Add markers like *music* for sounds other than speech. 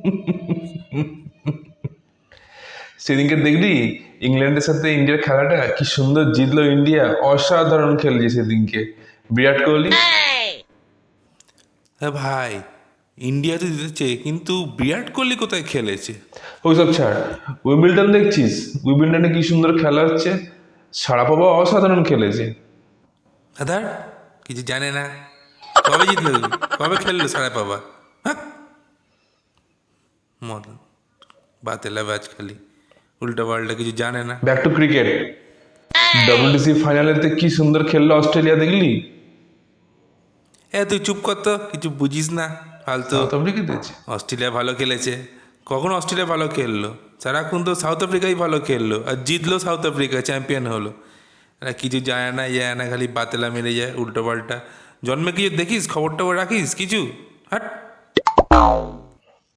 *laughs* সেদিনকে দেখলি ইংল্যান্ডের সাথে ইন্ডিয়ার খেলাটা? কি সুন্দর জিতলো ইন্ডিয়া। অসাধারণ খেলছে সেদিনকে। বিরাট কোহলি? হ্যাঁ ভাই ইন্ডিয়া তো জিতেছে কিন্তু বিরাট কোহলি কোথায় খেলেছে? ওইসব ছাড়। উইম্বলটন দেখছিস? উইম্বলটনে কি সুন্দর খেলা হচ্ছে? সারাপাবা অসাধারণ খেলেছে। আধার কিছু জানে না। কবে জিতলো? কবে খেললো সারা বাবা? হ্যাঁ মদন বাতেলা ব্যাচ খালি উল্টা পাল্টা কিছু জানে না ব্যাক টু ক্রিকেট ডব্লিউটিসি ফাইনালেতে কি সুন্দর খেললো অস্ট্রেলিয়া দেখলি এ তুই চুপ কর তো কিছু বুঝিস না ফালতু সাউথ আফ্রিকা দিয়েছে অস্ট্রেলিয়া ভালো খেলেছে কখন অস্ট্রেলিয়া ভালো খেললো সারাক্ষণ তো সাউথ আফ্রিকাই ভালো খেললো আর জিতলো সাউথ আফ্রিকা চ্যাম্পিয়ন হলো এরা কিছু যায় না যায় না খালি বাতেলা মেরে যায় উল্টো পাল্টা জন্মে কিছু দেখিস খবর টবর রাখিস কিছু হাট